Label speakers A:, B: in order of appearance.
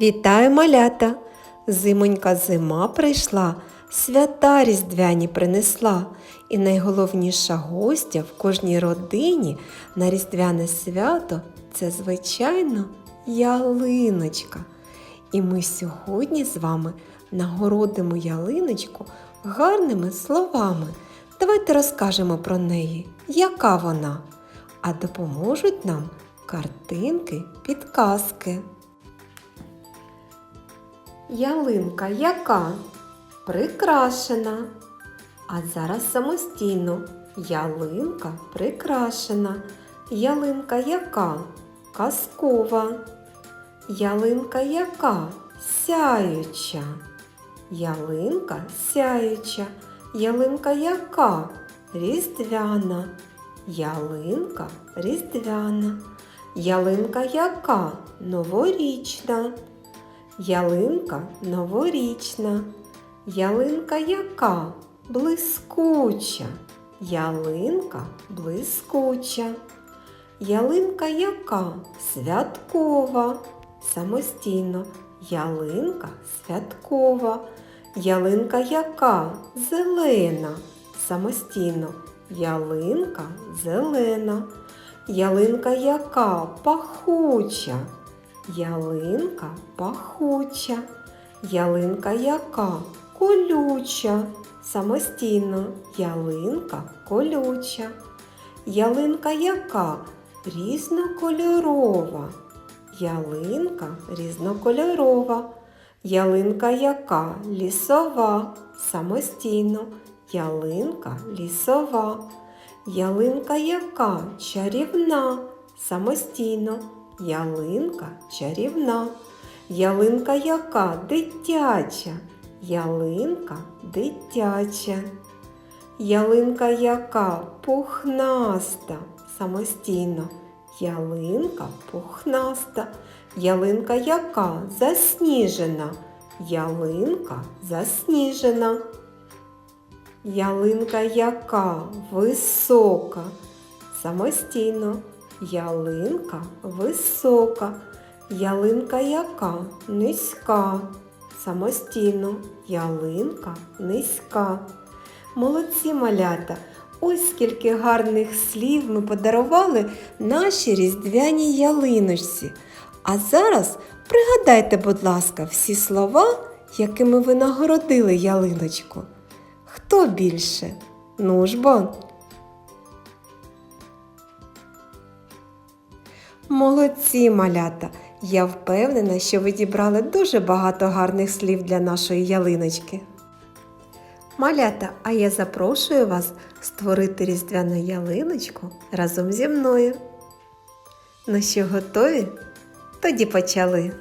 A: Вітаю малята! Зимонька зима прийшла, свята різдвяні принесла. І найголовніша гостя в кожній родині на різдвяне свято це, звичайно, ялиночка. І ми сьогодні з вами нагородимо ялиночку гарними словами. Давайте розкажемо про неї, яка вона. А допоможуть нам картинки, підказки. Ялинка яка? Прикрашена. А зараз самостійно. Ялинка прикрашена. Ялинка яка? Казкова. Ялинка яка? Сяюча. Ялинка сяюча. Ялинка яка? Різдвяна. Ялинка різдвяна. Ялинка яка? Новорічна. Ялинка новорічна. Ялинка яка? Блискуча. Ялинка блискуча. Ялинка яка? Святкова. Самостійно. Ялинка святкова. Ялинка яка? Зелена. Самостійно. Ялинка зелена. Ялинка яка? Пахуча. Ялинка пахуча. Ялинка яка? Колюча. Самостійно. Ялинка колюча. Ялинка яка? Різнокольорова. Ялинка різнокольорова. Ялинка яка? Лісова. Самостійно. Ялинка лісова. Ялинка яка? Чарівна. Самостійно. Ялинка чарівна. Ялинка яка? Дитяча. Ялинка дитяча. Ялинка яка? Пухнаста. Самостійно. Ялинка пухнаста. Ялинка яка? Засніжена. Ялинка засніжена. Ялинка яка? Висока. Самостійно. Ялинка висока. Ялинка яка? Низька. Самостійно. Ялинка низька. Молодці малята! Ось скільки гарних слів ми подарували нашій різдвяній ялиночці. А зараз пригадайте, будь ласка, всі слова, якими ви нагородили ялиночку. Хто більше? Ну Молодці, малята! Я впевнена, що ви дібрали дуже багато гарних слів для нашої ялиночки. Малята, а я запрошую вас створити різдвяну ялиночку разом зі мною. Ну що, готові? Тоді почали.